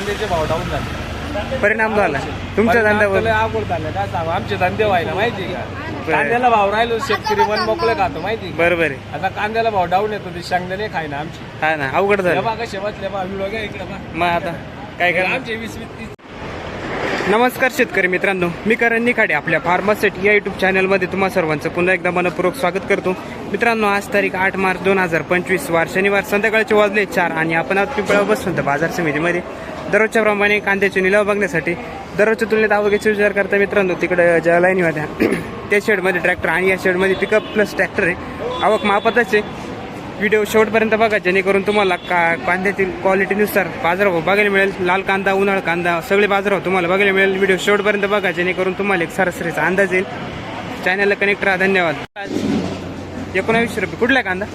कांद्याचे भाव डाऊन झाले. परिणाम झाला. तुमच्या धंद्यावर. अवघड झालं. काय सांगू? आमचे धंदे व्हायला माहिती का? कांद्याला भाव राहिलो शेतकरी मन मोकळे खातो माहिती का? बरोबर आहे. आता कांद्याला भाव डाऊन येतो ते शेंगदाणे खायना आमची. हा ना अवघड झालं. बघा शेवटले बा व्हिडिओ घ्या इकडे बा. मग आता काय करा आमचे वीस वीस तीस नमस्कार शेतकरी मित्रांनो मी करण निखाडे आपल्या फार्मासेट या युट्यूब चॅनलमध्ये तुम्हा सर्वांचं पुन्हा एकदा मनपूर्वक स्वागत करतो. मित्रांनो आज तारीख आठ मार्च दोन हजार पंचवीस वार शनिवार संध्याकाळचे वाजले चार आणि आपण आज पिंपळा बसवंत बाजार समितीमध्ये. दररोजच्या प्रमाणे कांद्याचे निलाव बघण्यासाठी दररोजच्या तुलनेत आवडीचा विचार करता मित्रांनो तिकडे ज्या लाईनी होत्या त्या शेडमध्ये ट्रॅक्टर आणि या शेडमध्ये पिकअप प्लस ट्रॅक्टर आहे. आवक मापातच आहे. व्हिडिओ शेवटपर्यंत बघा जेणेकरून तुम्हाला का कांद्यातील क्वालिटीनुसार बाजारभाव बघायला मिळेल. लाल कांदा उन्हाळ कांदा सगळे बाजारभाव तुम्हाला बघायला मिळेल. व्हिडिओ शेवटपर्यंत बघा जेणेकरून तुम्हाला एक सरासरीचा अंदाज येईल. चॅनलला कनेक्ट राहा धन्यवाद. एकोणावीसशे रुपये. कुठला कांदा?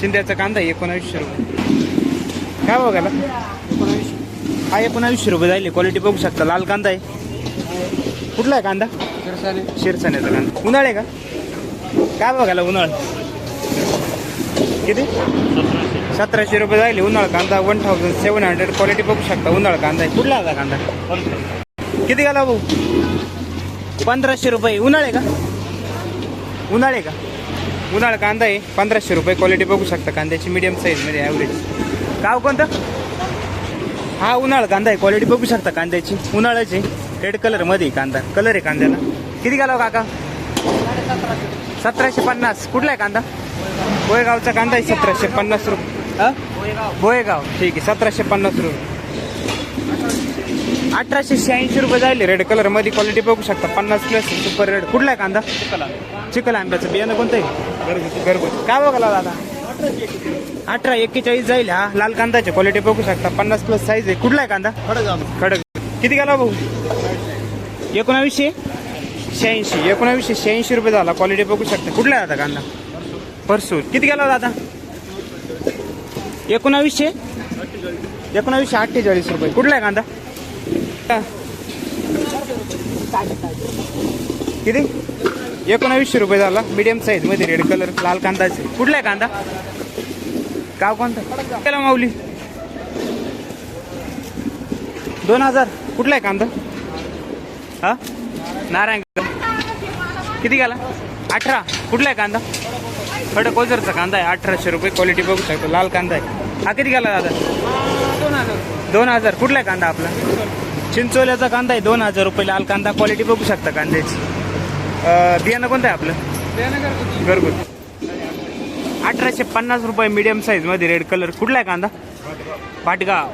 शिंद्याचा कांदा एकोणावीसशे रुपये. काय बघायला हा एकोणावीसशे रुपये जाईल क्वालिटी बघू शकता. लाल कांदा आहे. कुठला आहे कांदा? शिरसाण्याचा कांदा. उन्हाळ आहे का? काय बघायला उन्हाळ? किती? सतराशे रुपये जाईल उन्हाळ कांदा one thousand seven hundred quality बघू शकता. उन्हाळ कांदा आहे. कुठला आता कांदा? किती गेला भाऊ? पंधराशे रुपये. उन्हाळे का? उन्हाळे का? उन्हाळ कांदा आहे. पंधराशे रुपये. क्वालिटी बघू शकता. कांद्याची मीडियम साईजमध्ये ॲव्हरेज गाव कोणतं? हा उन्हाळ कांदा आहे. क्वालिटी बघू शकता कांद्याची. उन्हाळ्याची रेड कलरमध्ये कांदा. कलर आहे कांद्याला. किती गेला हो काका? सतराशे पन्नास. कुठला आहे कांदा? बोयगावचा कांदा आहे सतराशे पन्नास रुपये. बोयगाव. ठीक आहे सतराशे पन्नास रुपये. अठराशे शहाऐंशी रुपये जाईल रेड कलरमध्ये क्वालिटी बघू शकता. पन्नास प्लस सुपर रेड कुठला आहे कांदा? चिकल आंब्याचं. बियाणं कोणतं आहे? घरगुती. घरगुती काय बघायला दादा अठरा एक्केचाळीस जाईल हा. लाल कांदाची क्वालिटी बघू शकता. पन्नास प्लस साईज आहे. कुठला आहे कांदा? खडक. किती गेला भाऊ? एकोणावीसशे शहाऐंशी. एकोणावीसशे शहाऐंशी रुपये झाला. क्वालिटी बघू शकता. कुठला आहे दादा कांदा? परसूर. किती गेला दादा? एकोणावीसशे? एकोणावीसशे अठ्ठेचाळीस रुपये. कुठला आहे कांदा? किती? एकोणावीसशे रुपये झाला. मिडियम साईजमध्ये रेड कलर लाल कांदाचे. कुठला आहे कांदा? गाव कोणता? केला माऊली. दोन हजार. कुठला आहे कांदा? हा? नारायण. किती गेला? अठरा. कुठला आहे कांदा? खडक ओझरचा कांदा आहे अठराशे रुपये क्वालिटी बघू शकतो. लाल कांदा आहे. हा किती गेला दादा? दोन हजार. कुठला आहे कांदा आपला? चिंचोल्याचा कांदा आहे दोन हजार रुपये लाल कांदा. क्वालिटी बघू शकता कांद्याची. बियाणं कोणतं आहे आपलं? घरगुती. अठराशे पन्नास रुपये मिडियम साईजमध्ये रेड कलर कुठला आहे कांदा? पाटगाव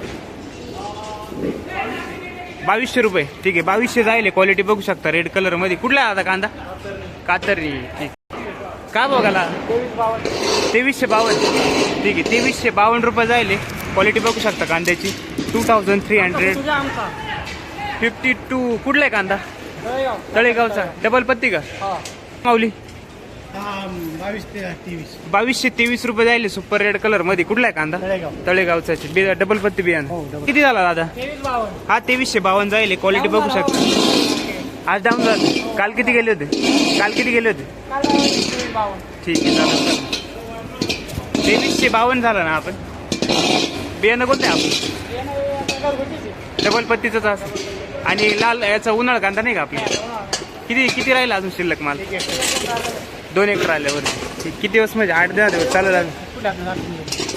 बावीसशे रुपये. ठीक आहे बावीसशे जाईल क्वालिटी बघू शकता रेड कलरमध्ये. कुठला आहे आता कांदा? कातरी ठीक. काय बघाला तेवीसशे बावन्न. ठीक आहे तेवीसशे बावन्न रुपये जाईल क्वालिटी बघू शकता कांद्याची. Two thousand three hundred fifty two कुठला आहे कांदा? तळेगावचा. डबल पत्ती का? माऊली? बावीस ते तेवीस. बावीसशे तेवीस रुपये जायले सुपर रेड कलरमध्ये. कुठला आहे कांदा? तळेगाव. तळेगावचा बी- डबल पत्ती हो, बियाणं डबल. किती झाला दादा? हा तेवीसशे बावन्न जाईल क्वालिटी बघू शकता. आज डाऊन झालं काल किती गेले होते? काल किती गेले होते? ठीक आहे चालेल चालेल. तेवीसशे बावन्न झाला ना आपण? बियाणं कोणतं आपण डबल पत्तीच असं. आणि लाल याचा उन्हाळ कांदा नाही का आपला? किती किती राहील अजून शिल्लक माल? दोन एकर आल्यावर. ठीक किती दिवस म्हणजे आठ दहा दिवस? चालू लागेल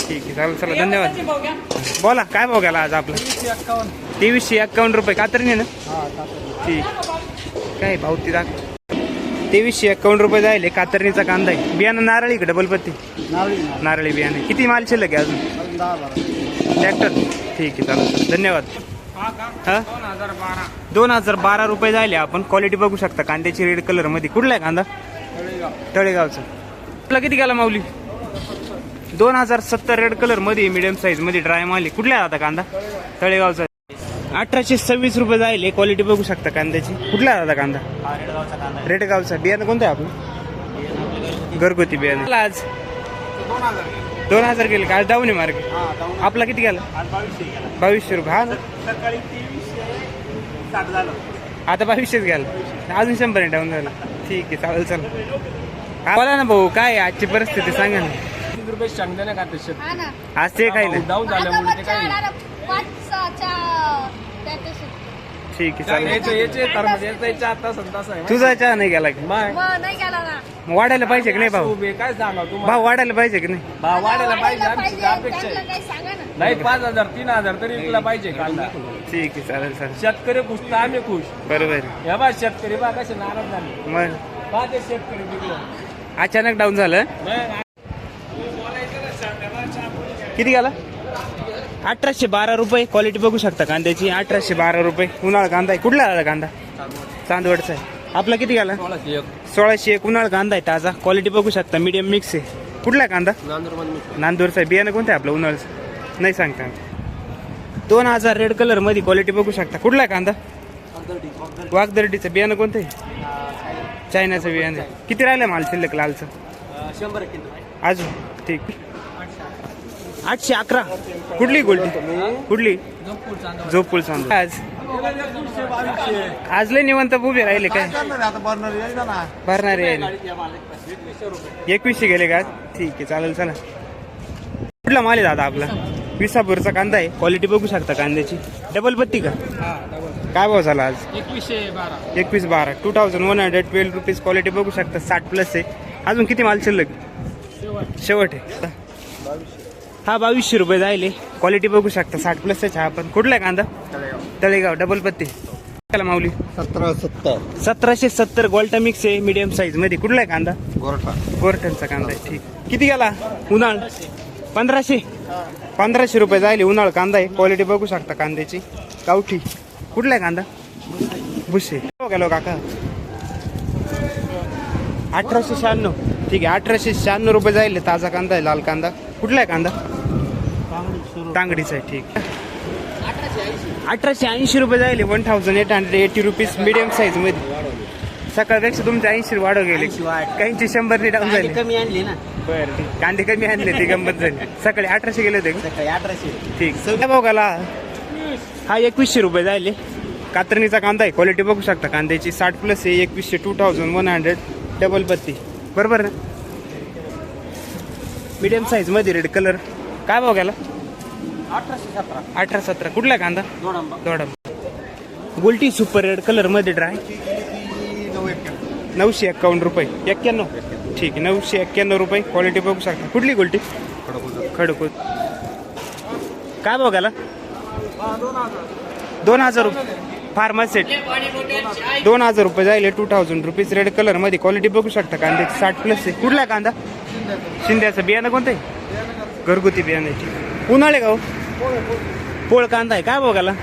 ठीक आहे चालेल चला धन्यवाद. बोला काय भाव गेला आज आपला? तेवीसशे एक्कावन्न रुपये. कातरणी ना? ठीक. काय भाव ती दाख. तेवीसशे एक्कावन्न रुपये जाईल कातरणीचा कांदा आहे. बियाणं नारळी का डबल पत्ती नारळी. बियाणे. किती माल शिल्लक आहे अजून? ट्रॅक्टर. ठीक आहे चालेल. धन्यवाद. हा? दोन हजार बारा रुपये जायले आपण. क्वालिटी बघू शकता. कांद्याची रेड कलरमध्ये. कुठला आहे कांदा? तळेगावचा. तुला किती गेला माऊली? दोन हजार सत्तर रेड कलरमध्ये मिडियम साईजमध्ये ड्राय माल आहे. कुठला आहे आता कांदा? तळेगावचा. अठराशे सव्वीस रुपये जाईल. क्वालिटी बघू शकता कांद्याची. कुठला आता कांदा? रेडगावचा. बियाणं कोणतं आहे आपलं? घरगुती बियाणं. आज. दोन हजार गेले का? आज आहे मार्ग. आपला किती गेला? बावीसशे रुपये. हा ना? आता बावीसशेच गेला. अजून शंभर डाऊन झाला. ठीक आहे चालेल चालेल बोला ना भाऊ काय आहे आजची परिस्थिती? सांगा ना. तीस रुपये शेंगदाणे खाते हा आज ते काय ना डाऊन झाल्यामुळे ते काही चार, पाच ठीक आहे चालेल. याचे याचे तर म्हणजे याचा याच्या आता तसा आहे तुझा चहा नाही गेला की? माय मग नाही गेला ना. मग वाढायला पाहिजे की नाही भाऊ? उभे काय सांगा तुम्हाला? भाऊ वाढायला पाहिजे की नाही? भाव वाढायला पाहिजे आमची. अपेक्षा आहे. त्यांना काही सांगा ना. नाही पाच हजार तीन हजार तरी विकला पाहिजे कांदा. ठीक आहे चालेल चालेल. शेतकरी खुश तर आम्ही खुश. बरोबर आहे. हे बा शेतकरी बा कसे नाराज झाले. मग? बा ते शेतकरी बिकले अचानक डाऊन झालं? किती गेला? अठराशे बारा रुपये क्वालिटी बघू शकता कांद्याची. अठराशे बारा रुपये. उन्हाळा कांदा आहे. कुठला आला कांदा? चांदवडचा आहे. आपला किती गेला सोळाशे एक. उन्हाळा कांदा आहे ताजा. क्वालिटी बघू शकता. मीडियम मिक्स आहे. कुठला कांदा? नांदूरचा आहे. बियाणं कोणतं आहे आपलं? उन्हाळ्याचं. नाही सांगता दोन हजार रेड कलरमध्ये क्वालिटी बघू शकता. कुठला कांदा? वाघदर्डीचं बियाणं कोणतं? आहे चायनाचं बियाणं. किती राहिलं माल शिल्लक लालचं? शंभर अजून. ठीक. आठशे अकरा. कुठली गोल्डी? कुठली? झोपूल सांगू आज. आज लय निवंत उभे राहिले काय? भरणारे एकवीसशे गेले का? ठीक आहे चालेल चला. कुठला माल आहे दादा आपला? विसापूरचा कांदा आहे. क्वालिटी बघू शकता कांद्याची. डबल पत्ती का? काय भाव झाला आज? एकवीसशे बारा. एकवीस बारा. Two thousand one hundred twelve rupees quality बघू शकता. साठ प्लस आहे. अजून किती माल शिल्लक? शेवट आहे. हा बावीसशे रुपये जायले. क्वालिटी बघू शकता साठ प्लस आहे आपण कुठला आहे कांदा? तळेगाव. डबल पत्ती. त्याला माऊली. सतरा सत्तर. सतराशे सत्तर गोल्टा मिक्स आहे मीडियम साईजमध्ये. कुठला आहे कांदा? गोरठा. गोरटनचा कांदा आहे ठीक. किती गेला? उन्हाळ. पंधराशे. पंधराशे रुपये जायले उन्हाळ कांदा आहे. क्वालिटी बघू शकता कांद्याची. गावठी. कुठला आहे कांदा? भुसे. हो गेलो काका. अठराशे शहाण्णव. ठीक आहे अठराशे शहाण्णव रुपये जायले ताजा कांदा आहे लाल कांदा. कुठला आहे कांदा? तांगडीचा आहे ठीक अठराशे ऐंशी रुपये जायले one thousand eight hundred eighty rupees medium साईजमध्ये. सकाळपेक्षा तुमचे ऐंशी वाढव गेले. काहींचे शंभरने डाऊन झाले. कमी आणली ना. बरं ठीक. कांदे कमी आणले ते गंमत झाली. सकाळी अठराशे गेले होते? सकाळी अठराशे. ठीक. भाव गेला हा एकवीसशे रुपये जायले. कातरणीचा कांदा आहे क्वालिटी बघू शकता. कांद्याची साठ प्लस आहे एकवीसशे two thousand one hundred double बत्ती. बरोबर ना? मीडियम साईजमध्ये रेड कलर काय गेला अठराशे सतरा. अठरा सतरा. कुठला कांदा? दोडंबा. दोडा गुलटी सुपर रेड. कलरमध्ये ड्राय नऊशे एक्कावन्न रुपये. एक्क्याण्णव? ठीक आहे. नऊशे एक्क्याण्णव रुपये. क्वालिटी बघू शकता. कुठली गुलटी? खडकूत काय बघायला दोन हजार रुपये. फार्मा सेट दोन हजार रुपये जाईल टू थाउजंड रुपीज रेड कलरमध्ये. क्वालिटी बघू शकता. कांद्याची साठ प्लस आहे. कुठला कांदा? शिंद्याचं. बियाणं कोणतं आहे? घरगुती बियाणं. उन्हाळे गाव? पोळ कांदा आहे. काय बघायला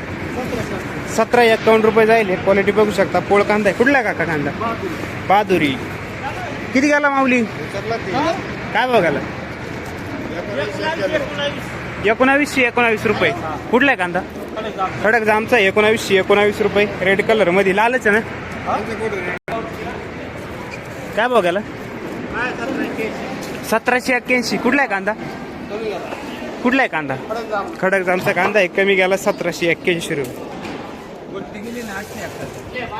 सतरा एकावन्न रुपये जाईल. क्वालिटी बघू शकता. पोळ कांदा आहे. कुठला काका कांदा? बहादुरी. किती गेला माऊली? काय बघायला एकोणावीसशे एकोणावीस रुपये. कुठला आहे कांदा? खडक जामचा एकोणावीसशे एकोणावीस रुपये. रेड कलरमध्ये. लालच आहे ना? काय बघायला सतराशे एक्क्याऐंशी. कुठला आहे कांदा? कुठला आहे कांदा? खडक जामचा कांदा आहे. कमी गेला सतराशे एक्क्याऐंशी रुपये.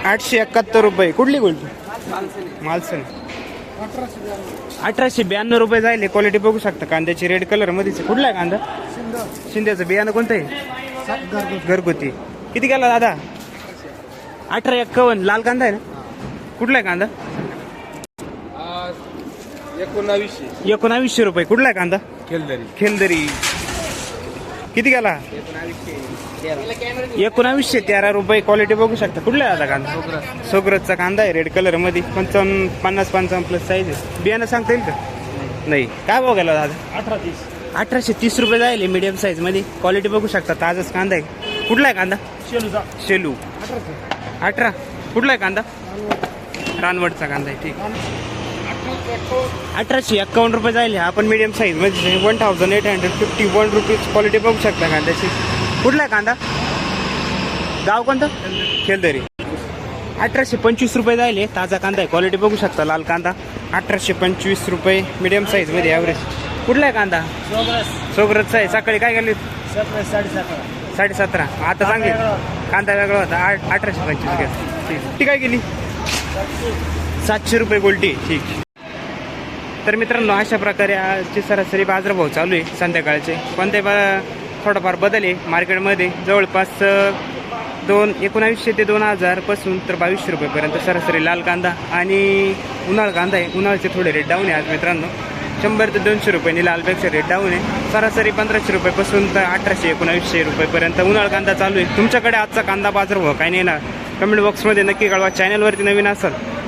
आठशे एकाहत्तर रुपये. कुठली गोल्टी मालसन. अठराशे ब्याण्णव रुपये जायले. क्वालिटी बघू शकता. कांद्याची रेड कलर मध्येच. कुठला आहे कांदा? शिंद्याचं. बियाणं कोणतं आहे? घरगुती. किती गेला दादा? अठरा एक्कावन्न. लाल कांदा आहे ना? कुठला आहे कांदा? एकोणावीसशे. एकोणावीसशे रुपये. कुठला आहे कांदा? खेलदरी. किती गेला? एकोणावीसशे तेरा रुपये क्वालिटी बघू शकता. कुठला दादा कांदा? सोग्रतचा कांदा आहे रेड कलरमध्ये. पंचावन्न पन्नास पंचावन्न प्लस साईज आहे. बियाणं सांगता येईल का? नाही. काय भाव गेला दादा? अठरा तीस. अठराशे तीस रुपये जाईल मीडियम साईजमध्ये. क्वालिटी बघू शकता. ताजाच कांदा आहे. कुठला आहे कांदा? शेलूचा. शेलू. अठरा. कुठला आहे कांदा? रानवडचा कांदा आहे. ठीक. अठराशे एक्कावन्न रुपये जाईल आपण मीडियम साईजमध्ये one thousand eight hundred fifty one rupees quality बघू शकता कांद्याची कुठला आहे कांदा? गाव कोणतं? खेलदरी. अठराशे पंचवीस रुपये जाईल ताजा कांदा आहे. क्वालिटी बघू शकता. लाल कांदा. अठराशे पंचवीस रुपये मीडियम साईजमध्ये ॲव्हरेज कुठला आहे कांदा? सोगरतचा आहे. सकाळी काय गेले साडे सतरा आता चांगली कांदा वेगळा होता. आठ अठराशे पंचवीस. घ्या ठीक. ती काय गेली सातशे रुपये गोल्टी. ठीक. तर मित्रांनो अशा प्रकारे आजचे सरासरी बाजारभाव चालू आहे संध्याकाळचे. पण ते बा- थोडाफार बदल आहे मार्केटमध्ये जवळपास दोन एकोणावीसशे ते दोन हजारपासून तर बावीसशे रुपयेपर्यंत सरासरी लाल कांदा आणि उन्हाळ कांदा आहे. उन्हाळ्याचे थोडे रेट डाऊन आहे आज मित्रांनो. शंभर ते दोनशे रुपयांनी लालपेक्षा रेट डाऊन आहे. सरासरी पंधराशे रुपयापासून तर अठराशे एकोणावीसशे रुपयेपर्यंत उन्हाळ कांदा चालू आहे. तुमच्याकडे आजचा कांदा बाजार भाव काय नाही ना कमेंट बॉक्समध्ये नक्की कळवा. चॅनलवरती नवीन असाल